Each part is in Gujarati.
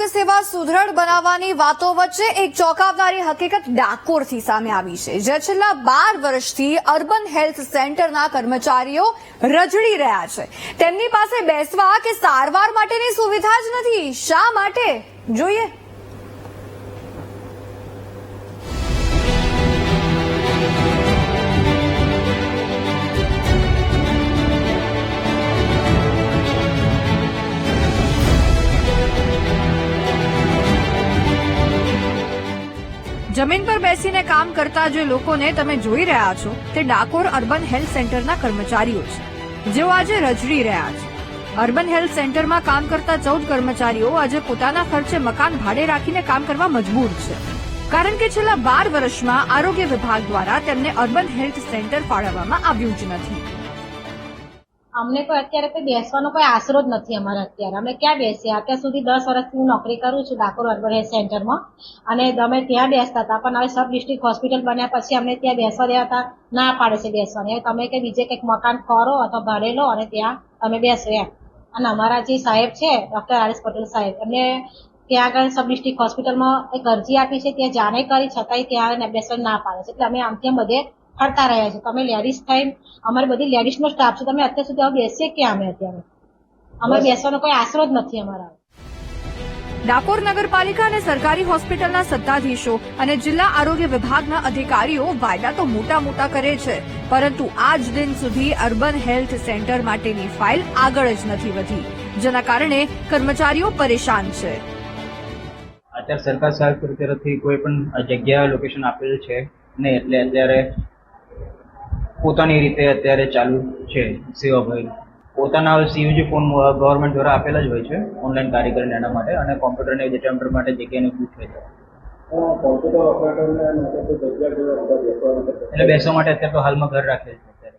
આરોગ્ય સેવા સુદૃઢ બનાવવાની વાતો વચ્ચે એક ચોંકાવનારી હકીકત ડાકોરથી સામે આવી છે, જે છેલ્લા બાર વર્ષથી અર્બન હેલ્થ સેન્ટરના કર્મચારીઓ રજડી રહ્યા છે. તેમની પાસે બેસવા કે સારવાર માટેની સુવિધા જ નથી. શા માટે? જોઈએ. જમીન પર બેસીને કામ કરતા જે લોકોને તમે જોઈ રહ્યા છો, તે ડાકોર અર્બન હેલ્થ સેન્ટરના કર્મચારીઓ છે, જેઓ આજે રજડી રહ્યા છે. અર્બન હેલ્થ સેન્ટરમાં કામ કરતા ચૌદ કર્મચારીઓ આજે પોતાના ખર્ચે મકાન ભાડે રાખીને કામ કરવા મજબૂર છે. કારણ કે છેલ્લા બાર વર્ષમાં આરોગ્ય વિભાગ દ્વારા તેમને અર્બન હેલ્થ સેન્ટર ફાળવવામાં આવ્યું જ નથી. અમને કોઈ અત્યારે કોઈ બેસવાનો કોઈ આશરો જ નથી અમારે અત્યારે. અમે ક્યાં બેસીએ? અત્યાર સુધી દસ વર્ષથી હું નોકરી કરું છું ડાકોર અર્બન હેલ્થ સેન્ટરમાં. અને અમે ત્યાં બેસતા હતા. પણ હવે સબ ડિસ્ટ્રિક્ટ હોસ્પિટલ બન્યા પછી અમને ત્યાં બેસવા દેવા હતા. ના પાડે છે બેસવાની. હવે તમે કે બીજે કંઈક મકાન કરો અથવા ભાડે લો અને ત્યાં તમે બેસો એમ. અને અમારા જે સાહેબ છે, ડોક્ટર આર એસ પટેલ સાહેબ, એમને ત્યાં આગળ સબ ડિસ્ટ્રિક્ટ હોસ્પિટલમાં એક અરજી આપી છે. ત્યાં જાણે કરી, છતાંય ત્યાં બેસવા ના પાડે છે. એટલે અમે આમ ત્યાં બધે ફરતા રહ્યા છે. તમે લેડીઝ ટાઈમ અમારે બધી લેડીઝ નો સ્ટાફ છે. તમે અત્યાર સુધી બેસીએ ક્યાં અમે અત્યારે? અમારે બેસવાનો કોઈ આશરો જ નથી અમારા ડાકોર નગરપાલિકા અને સરકારી હોસ્પિટલના સત્તાધીશો અને જિલ્લા આરોગ્ય વિભાગના અધિકારીઓ વાયદા તો મોટા મોટા કરે છે પરંતુ આજ દિન સુધી અર્બન હેલ્થ સેન્ટર માટેની ફાઇલ આગળ જ નથી વધી જેના કારણે કર્મચારીઓ પરેશાન છે. અત્યારે સરકાર સાહેબ તરફથી કોઈ પણ જગ્યા લોકેશન આપેલ છે નહીં એટલે અત્યારે પોતાની રીતે અત્યારે ચાલુ છે સેવાભાઈ. પોતાના સીયુજી ફોન ગવર્મેન્ટ દ્વારા આપેલા જ હોય છે ઓનલાઈન કાર્ય એના માટે અને કોમ્પ્યુટરને એટેમ્પર માટે જગ્યાને પૂછે છે. એટલે બેસવા માટે અત્યારે તો હાલમાં ઘર રાખે છે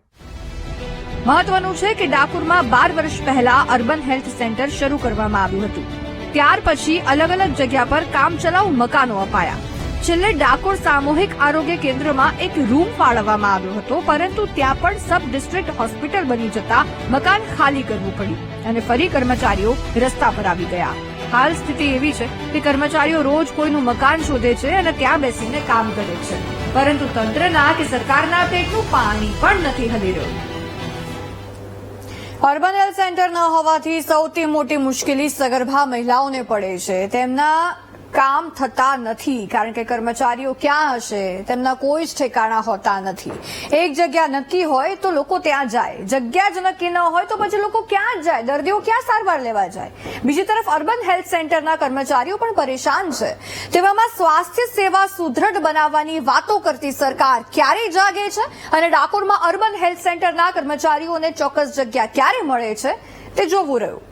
મહત્વનું છે કે ડાકોરમાં બાર વર્ષ પહેલા અર્બન હેલ્થ સેન્ટર શરૂ કરવામાં આવ્યું હતું. ત્યાર પછી અલગ અલગ જગ્યા પર કામચલાઉ મકાનો અપાયા. છેલ્લે ડાકોર સામૂહિક આરોગ્ય કેન્દ્રમાં એક રૂમ ફાળવવામાં આવ્યો હતો, પરંતુ ત્યાં પણ સબ ડિસ્ટ્રિક્ટ હોસ્પિટલ બની જતા મકાન ખાલી કરવું પડ્યું અને ફરી કર્મચારીઓ રસ્તા પર આવી ગયા. હાલ સ્થિતિ એવી છે કે કર્મચારીઓ રોજ કોઈનું મકાન શોધે છે અને ત્યાં બેસીને કામ કરે છે. પરંતુ તંત્રના કે સરકારના પેટનું પાણી પણ નથી હલી રહ્યું. અર્બન હેલ્થ સેન્ટર ન હોવાથી સૌથી મોટી મુશ્કેલી સગર્ભા મહિલાઓને પડે છે. તેમના કામ થતા નથી. કારણ કે કર્મચારીઓ ક્યાં હશે? તેમના કોઈ જ ઠેકાણા હોતા નથી. એક જગ્યા નક્કી હોય તો લોકો ત્યાં જાય. જગ્યા જ નક્કી ન હોય તો પછી લોકો ક્યાં જ જાય? દર્દીઓ ક્યાં સારવાર લેવા જાય? બીજી તરફ અર્બન હેલ્થ સેન્ટરના કર્મચારીઓ પણ પરેશાન છે. તેવામાં સ્વાસ્થ્ય સેવા સુદૃઢ બનાવવાની વાતો કરતી સરકાર ક્યારે જાગે છે? અને ડાકોરમાં અર્બન હેલ્થ સેન્ટરના કર્મચારીઓને ચોક્કસ જગ્યા ક્યારે મળે છે? તે જોવું રહ્યું.